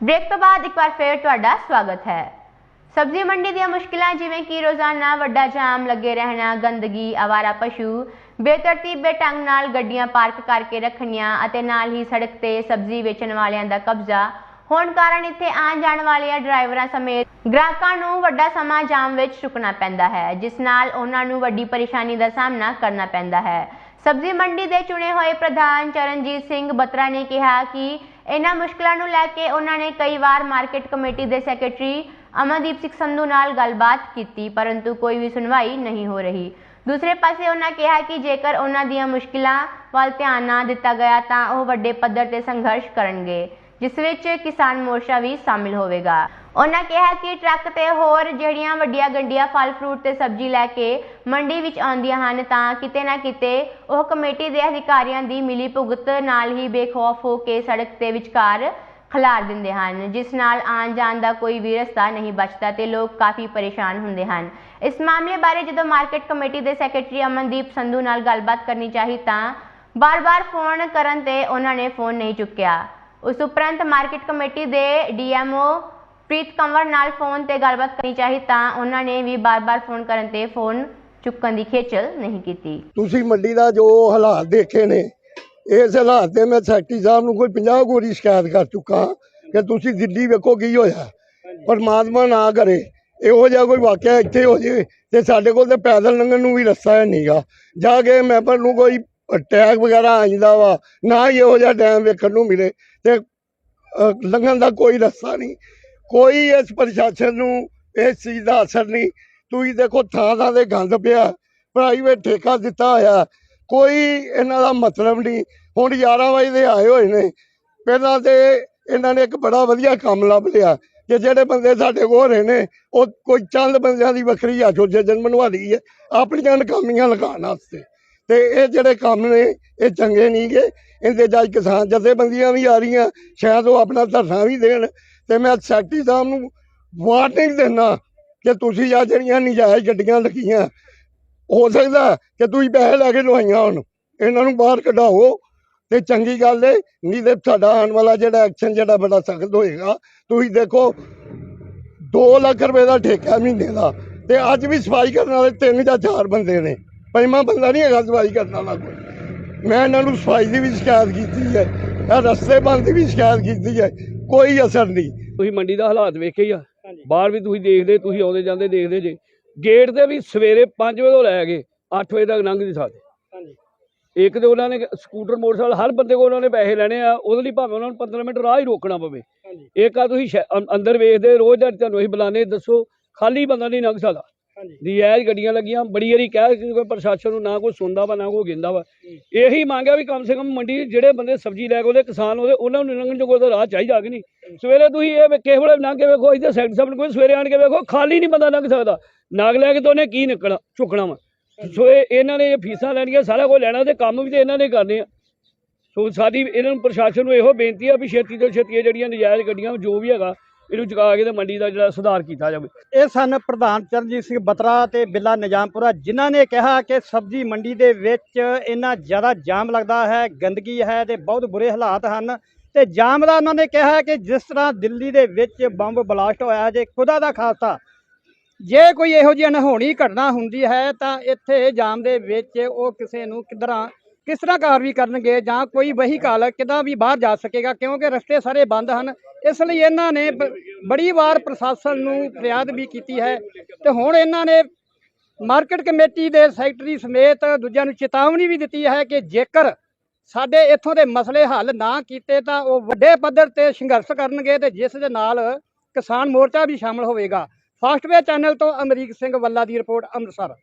Break ਤੋਂ ਬਾਅਦ ਇੱਕ ਵਾਰ ਫੇਰ ਤੁਹਾਡਾ ਸਵਾਗਤ ਹੈ। ਸਬਜ਼ੀ ਮੰਡੀ ਦੀਆਂ ਮੁਸ਼ਕਿਲਾਂ ਜਿਵੇਂ ਕਿ ਰੋਜ਼ਾਨਾ ਵੱਡਾ ਜਾਮ, ਲੱਗੇ ਰਹਿਣਾ, ਗੰਦਗੀ, ਆਵਾਰਾ ਪਸ਼ੂ ਬੇਤਰਤੀਬੇ ਢੰਗ ਨਾਲ ਗੱਡੀਆਂ ਪਾਰਕ ਕਰਕੇ ਰੱਖਣੀਆਂ ਅਤੇ ਨਾਲ ਹੀ ਸੜਕ ਤੇ ਸਬਜ਼ੀ ਵੇਚਣ ਵਾਲਿਆਂ ਦਾ ਕਬਜ਼ਾ, ਹੋਣ ਕਾਰਨ ਇੱਥੇ ਆਉਣ ਜਾਣ ਵਾਲਿਆਂ ਡਰਾਈਵਰਾਂ ਸਮੇਤ ਗ੍ਰਾਹਕਾਂ ਨੂੰ ਵੱਡਾ ਸਮਾਂ ਜਾਮ ਵਿੱਚ ਰੁਕਣਾ ਪੈਂਦਾ ਹੈ, ਜਿਸ ਨਾਲ ਉਹਨਾਂ ਨੂੰ ਵੱਡੀ ਪਰੇਸ਼ਾਨੀ ਦਾ ਸਾਹਮਣਾ ਕਰਨਾ ਪੈਂਦਾ ਹੈ। ਸਬਜ਼ੀ ਮੰਡੀ ਦੇ ਚੁਣੇ ਹੋਏ ਪ੍ਰਧਾਨ ਚਰਨਜੀਤ ਸਿੰਘ ਬਤਰਾ ਨੇ ਕਿਹਾ ਕਿ ਇਹਨਾਂ ਮੁਸ਼ਕਲਾਂ ਨੂੰ ਲੈ ਕੇ ਉਹਨਾਂ ਨੇ ਕਈ ਵਾਰ ਮਾਰਕੀਟ ਕਮੇਟੀ ਦੇ ਸੈਕਟਰੀ ਅਮਨਦੀਪ ਸਿੰਘ ਸੰਧੂ ਨਾਲ ਗੱਲਬਾਤ ਕੀਤੀ, ਪਰੰਤੂ ਕੋਈ ਵੀ ਸੁਣਵਾਈ ਨਹੀਂ ਹੋ ਰਹੀ। ਦੂਸਰੇ ਪਾਸੇ ਉਹਨਾਂ ਕਿਹਾ ਕਿ ਜੇਕਰ ਉਹਨਾਂ ਦੀਆਂ ਮੁਸ਼ਕਿਲਾਂ ਵੱਲ ਧਿਆਨ ਨਾ ਦਿੱਤਾ ਗਿਆ ਤਾਂ ਉਹ ਵੱਡੇ ਪੱਧਰ ਤੇ ਸੰਘਰਸ਼ ਕਰਨਗੇ, ਜਿਸ ਵਿੱਚ ਕਿਸਾਨ ਮੋਰਚਾ ਵੀ ਸ਼ਾਮਿਲ ਹੋਵੇਗਾ। ਉਹਨਾਂ ਕਿਹਾ ਕਿ ਟਰੱਕ ਤੇ ਹੋਰ ਜਿਹੜੀਆਂ ਵੱਡੀਆਂ ਗੱਡੀਆਂ ਫਲ, ਫਰੂਟ ਤੇ ਸਬਜ਼ੀ ਲੈ ਕੇ ਮੰਡੀ ਵਿੱਚ ਆਉਂਦੀਆਂ ਹਨ, ਤਾਂ ਕਿਤੇ ਨਾ ਕਿਤੇ ਉਹ ਕਮੇਟੀ ਦੇ ਅਧਿਕਾਰੀਆਂ ਦੀ ਮਿਲੀ ਭੁਗਤ ਨਾਲ ਹੀ ਬੇਖੌਫ ਹੋ ਕੇ ਸੜਕ ਤੇ ਵਿਚਕਾਰ ਖਿਲਾਰ ਦਿੰਦੇ ਹਨ, ਜਿਸ ਨਾਲ ਆਉਣ ਜਾਣ ਦਾ ਕੋਈ ਵੀ ਰਸਤਾ ਨਹੀਂ ਬਚਦਾ ਤੇ ਲੋਕ ਕਾਫੀ ਪਰੇਸ਼ਾਨ ਹੁੰਦੇ ਹਨ। ਇਸ ਮਾਮਲੇ ਬਾਰੇ ਜਦੋਂ ਮਾਰਕੀਟ ਕਮੇਟੀ ਦੇ ਸੈਕਟਰੀ ਅਮਨਦੀਪ ਸੰਧੂ ਨਾਲ ਗੱਲਬਾਤ ਕਰਨੀ ਚਾਹੀ ਤਾਂ ਬਾਰ-ਬਾਰ ਫੋਨ ਕਰਨ ਤੇ ਉਹਨਾਂ ਨੇ ਫੋਨ ਨਹੀਂ ਚੁੱਕਿਆ। ਉਸ ਉਪਰੰਤ ਮਾਰਕੀਟ ਕਮੇਟੀ ਦੇ ਡੀਐਮਓ ਪ੍ਰੀਤ ਕੰਵਰ ਨਾਲ ਫੋਨ ਤੇ ਗੱਲਬਾਤ ਕਰਨੀ ਚਾਹੀ ਤਾਂ ਉਹਨਾਂ ਨੇ ਵੀ ਬਾਰ-ਬਾਰ ਫੋਨ ਕਰਨ ਤੇ ਫੋਨ ਚੁੱਕਣ ਦੀ ਖੇਚਲ ਨਹੀਂ ਕੀਤੀ। ਤੁਸੀਂ ਮੰਡੀ ਦਾ ਜੋ ਹਾਲਾਤ ਦੇਖੇ ਨੇ, ਇਸ ਹਾਲਾਤ ਤੇ ਮੈਂ ਸੈਕਟਰੀ ਸਾਹਿਬ ਨੂੰ ਕੋਈ 50 ਗੋਰੀ ਸ਼ਿਕਾਇਤ ਕਰ ਚੁੱਕਾ ਕਿ ਤੁਸੀਂ ਦਿੱਲੀ ਵੇਖੋ ਕੀ ਹੋਇਆ। ਪਰਮਾਤਮਾ ਨਾ ਕਰੇ, ਇਹੋ ਜਿਹਾ ਕੋਈ ਵਾਕਿਆ ਇੱਥੇ ਹੋ ਜੇ ਤੇ ਸਾਡੇ ਕੋਲ ਤੇ ਪੈਦਲ ਲੰਘਣ ਨੂੰ ਵੀ ਰਸਤਾ ਨਹੀਂਗਾ ਜਾ ਕੇ ਮੈਂਬਰ ਨੂੰ ਕੋਈ ਅਟੈਕ ਵਗੈਰਾ ਆ ਜਾਂਦਾ ਵਾ, ਨਾ ਹੀ ਇਹੋ ਜਿਹਾ ਟਾਈਮ ਵੇਖਣ ਨੂੰ ਮਿਲੇ ਤੇ ਲੰਘਣ ਦਾ ਕੋਈ ਰਸਤਾ ਨਹੀਂ ਕੋਈ ਇਸ ਪ੍ਰਸ਼ਾਸਨ ਨੂੰ ਇਸ ਚੀਜ਼ ਦਾ ਅਸਰ ਨਹੀਂ। ਤੁਸੀਂ ਦੇਖੋ, ਥਾਂ ਥਾਂ ਤੇ ਗੰਦ ਪਿਆ ਪ੍ਰਾਈਵੇਟ ਠੇਕਾ ਦਿੱਤਾ ਹੋਇਆ। ਕੋਈ ਇਹਨਾਂ ਦਾ ਮਤਲਬ ਨਹੀਂ। ਹੁਣ 11 ਵਜੇ ਦੇ ਆਏ ਹੋਏ ਨੇ। ਪਹਿਲਾਂ ਤੇ ਇਹਨਾਂ ਨੇ ਇੱਕ ਬੜਾ ਵਧੀਆ ਕੰਮ ਲੱਭ ਲਿਆ ਕਿ ਜਿਹੜੇ ਬੰਦੇ ਸਾਡੇ ਕੋਲ ਰਹੇ ਨੇ, ਉਹ ਕੋਈ ਚੰਦ ਬੰਦਿਆਂ ਦੀ ਵੱਖਰੀ ਐਸੋਸੀਏਸ਼ਨ ਬਣਵਾ ਲਈ ਹੈ, ਆਪਣੀਆਂ ਨਕਾਮੀਆਂ ਲਗਾਉਣ ਵਾਸਤੇ। ਤੇ ਇਹ ਜਿਹੜੇ ਕੰਮ ਨੇ, ਇਹ ਚੰਗੇ ਨਹੀਂਗੇ ਇਹਦੇ ਜਾਈ ਕਿਸਾਨ ਜਥੇਬੰਦੀਆਂ ਵੀ ਆ ਰਹੀਆਂ, ਸ਼ਾਇਦ ਉਹ ਆਪਣਾ ਧਰਨਾ ਵੀ ਦੇਣ। ਤੇ ਮੈਂ ਸੈਕਟਰੀ ਸਾਹਿਬ ਨੂੰ ਵਾਰਨਿੰਗ ਦਿੰਦਾ ਕਿ ਤੁਸੀਂ ਆ ਜਿਹੜੀਆਂ ਨਜਾਇਜ਼ ਗੱਡੀਆਂ ਲੱਗੀਆਂ, ਹੋ ਸਕਦਾ ਕਿ ਤੁਸੀਂ ਪੈਸੇ ਲੈ ਕੇ ਲਵਾਈਆਂ ਹੋਣ, ਇਹਨਾਂ ਨੂੰ ਬਾਹਰ ਕਢਾਓ। ਤੇ ਚੰਗੀ ਗੱਲ ਹੈ ਨਹੀਂ ਤੇ ਸਾਡਾ ਆਉਣ ਵਾਲਾ ਜਿਹੜਾ ਐਕਸ਼ਨ ਜਿਹੜਾ ਬੜਾ ਸਖਤ ਹੋਏਗਾ, ਤੁਸੀਂ ਦੇਖੋ 2 ਲੱਖ ਰੁਪਏ ਦਾ ਠੇਕਾ ਮਹੀਨੇ ਦਾ, ਤੇ ਅੱਜ ਵੀ ਸਫ਼ਾਈ ਕਰਨ ਵਾਲੇ ਤਿੰਨ ਜਾਂ ਚਾਰ ਬੰਦੇ ਨੇ, ਪੰਜਵਾਂ ਬੰਦਾ ਨਹੀਂ ਹੈਗਾ ਸਫ਼ਾਈ ਕਰਨ ਵਾਲਾ ਕੋਈ। ਮੈਂ ਇਹਨਾਂ ਨੂੰ ਸਫ਼ਾਈ ਦੀ ਵੀ ਸ਼ਿਕਾਇਤ ਕੀਤੀ ਹੈ। ਇਹ ਰਸਤੇ ਬੰਦ ਦੀ ਵੀ ਸ਼ਿਕਾਇਤ ਕੀਤੀ ਹੈ। ਕੋਈ ਅਸਰ ਨਹੀਂ। ਤੁਸੀਂ ਮੰਡੀ ਦਾ ਹਾਲਾਤ ਵੇਖੇ ਹੀ ਆ। ਬਾਹਰ ਵੀ ਤੁਸੀਂ ਦੇਖਦੇ ਤੁਸੀਂ ਆਉਂਦੇ ਜਾਂਦੇ ਦੇਖਦੇ ਜੇ। ਗੇਟ ਤੇ ਵੀ ਸਵੇਰੇ 5 ਵਜੇ ਤੋਂ ਲੈ ਕੇ 8 ਵਜੇ ਤੱਕ ਲੰਘ ਨਹੀਂ ਸਕਦੇ ਇੱਕ ਤੇ ਉਹਨਾਂ ਨੇ ਸਕੂਟਰ ਮੋਟਰਸਾਈਕਲ ਹਰ ਬੰਦੇ ਕੋਲ ਉਹਨਾਂ ਨੇ ਪੈਸੇ ਲੈਣੇ ਆ। ਉਹਦੇ ਲਈ ਭਾਵੇਂ ਉਹਨਾਂ ਨੂੰ 15 ਮਿੰਟ ਰਾਹ ਹੀ ਰੋਕਣਾ ਪਵੇ। ਇੱਕ ਆ ਤੁਸੀਂ ਅੰਦਰ ਵੇਖਦੇ ਰੋਜ਼ ਦਾ ਤੁਹਾਨੂੰ ਅਸੀਂ ਬੁਲਾਣੇ ਦੱਸੋ ਖਾਲੀ ਬੰਦਾ ਨਹੀਂ ਲੰਘ ਸਕਦਾ। ਨਜਾਇਜ਼ ਗੱਡੀਆਂ ਲੱਗੀਆਂ ਬੜੀ ਵਾਰੀ ਕਹਿ ਕੇ ਪ੍ਰਸ਼ਾਸਨ ਨੂੰ ਨਾ ਕੋਈ ਸੁਣਦਾ ਵਾ ਨਾ ਕੋਈ ਗਿੰਦਾ ਵਾ। ਇਹੀ ਮੰਗਿਆ ਵੀ ਕਮ ਸੇ ਕਮ ਮੰਡੀ ਜਿਹੜੇ ਬੰਦੇ ਸਬਜ਼ੀ ਲੈ ਕੇ ਉਹਦੇ ਕਿਸਾਨ ਉਹਦੇ ਉਹਨਾਂ ਨੂੰ ਲੰਘਣ ਜੋ ਕੋਈ ਰਾਹ ਚਾਹੀਦਾ ਕਿ ਨਹੀਂ। ਸਵੇਰੇ ਤੁਸੀਂ ਇਹ ਵੇ- ਕਿਸੇ ਵੇਲੇ ਲੰਘ ਕੇ ਵੇਖੋ ਇੱਥੇ ਸੈਕਟਰ ਸਾਹਿਬ ਨੂੰ ਕੋਈ ਸਵੇਰੇ ਆਣ ਕੇ ਵੇਖੋ ਖਾਲੀ ਨਹੀਂ ਬੰਦਾ ਲੰਘ ਸਕਦਾ। ਨਾਗ ਲੈ ਕੇ ਤਾਂ ਉਹਨੇ ਕੀ ਨਿਕਲਣਾ ਝੁਕਣਾ ਵਾ। ਸੋ ਇਹ ਇਹਨਾਂ ਨੇ ਇਹ ਫੀਸਾਂ ਲੈਣੀਆਂ ਸਾਰਾ ਕੁਝ ਲੈਣਾ ਤੇ ਕੰਮ ਵੀ ਤੇ ਇਹਨਾਂ ਨੇ ਕਰਨੇ ਆ। ਸੋ ਸਾਡੀ ਇਹਨਾਂ ਨੂੰ ਪ੍ਰਸ਼ਾਸਨ ਨੂੰ ਇਹੋ ਬੇਨਤੀ ਆ ਵੀ ਛੇਤੀ ਤੋਂ ਛੇਤੀ ਜਿਹੜੀਆਂ ਨਜਾਇਜ਼ ਗੱਡੀਆਂ ਜੋ ਵੀ ਹੈਗਾ ਇਹਨੂੰ ਚੁਕਾ ਕੇ ਤੇ ਮੰਡੀ ਦਾ ਜਿਹੜਾ ਸੁਧਾਰ ਕੀਤਾ ਜਾਵੇ। ਇਹ ਸਨ ਪ੍ਰਧਾਨ ਚਰਨਜੀਤ ਸਿੰਘ ਬਤਰਾ ਤੇ ਬਿੱਲਾ ਨਿਜ਼ਾਮਪੁਰਾ, ਜਿਨ੍ਹਾਂ ਨੇ ਕਿਹਾ ਕਿ ਸਬਜ਼ੀ ਮੰਡੀ ਦੇ ਵਿੱਚ ਇੰਨਾ ਜ਼ਿਆਦਾ ਜਾਮ ਲੱਗਦਾ ਹੈ, ਗੰਦਗੀ ਹੈ ਤੇ ਬਹੁਤ ਬੁਰੇ ਹਾਲਾਤ ਹਨ ਤੇ ਜਾਮ ਦਾ ਉਹਨਾਂ ਨੇ ਕਿਹਾ ਕਿ ਜਿਸ ਤਰ੍ਹਾਂ ਦਿੱਲੀ ਦੇ ਵਿੱਚ ਬੰਬ ਬਲਾਸਟ ਹੋਇਆ ਜੇ ਖੁਦਾ ਦਾ ਖਾਲਸਾ ਜੇ ਕੋਈ ਇਹੋ ਜਿਹੀ ਅਣਹੋਣੀ ਘਟਨਾ ਹੁੰਦੀ ਹੈ ਤਾਂ ਇੱਥੇ ਜਾਮ ਦੇ ਵਿੱਚ ਉਹ ਕਿਸੇ ਨੂੰ ਕਿੱਧਰਾਂ ਕਿਸ ਤਰ੍ਹਾਂ ਕਾਰਵਾਈ ਕਰਨਗੇ ਜਾਂ ਕੋਈ ਵਹੀਕਲ ਕਿੱਦਾਂ ਵੀ ਬਾਹਰ ਜਾ ਸਕੇਗਾ, ਕਿਉਂਕਿ ਰਸਤੇ ਸਾਰੇ ਬੰਦ ਹਨ। ਇਸ ਲਈ ਇਹਨਾਂ ਨੇ ਬ- ਬੜੀ ਵਾਰ ਪ੍ਰਸ਼ਾਸਨ ਨੂੰ ਫਰਿਆਦ ਵੀ ਕੀਤੀ ਹੈ ਤੇ ਹੁਣ ਇਹਨਾਂ ਨੇ ਮਾਰਕੀਟ ਕਮੇਟੀ ਦੇ ਸੈਕਟਰੀ ਸਮੇਤ ਦੂਜਿਆਂ ਨੂੰ ਚੇਤਾਵਨੀ ਵੀ ਦਿੱਤੀ ਹੈ ਕਿ ਜੇਕਰ ਸਾਡੇ ਇੱਥੋਂ ਦੇ ਮਸਲੇ ਹੱਲ ਨਾ ਕੀਤੇ ਤਾਂ ਉਹ ਵੱਡੇ ਪੱਧਰ ਤੇ ਸੰਘਰਸ਼ ਕਰਨਗੇ ਤੇ ਜਿਸ ਦੇ ਨਾਲ ਕਿਸਾਨ ਮੋਰਚਾ ਵੀ ਸ਼ਾਮਲ ਹੋਵੇਗਾ। ਫਾਸਟਵੇ ਚੈਨਲ ਤੋਂ ਅਮਰੀਕ ਸਿੰਘ ਵੱਲਾ ਦੀ ਰਿਪੋਰਟ, ਅੰਮ੍ਰਿਤਸਰ।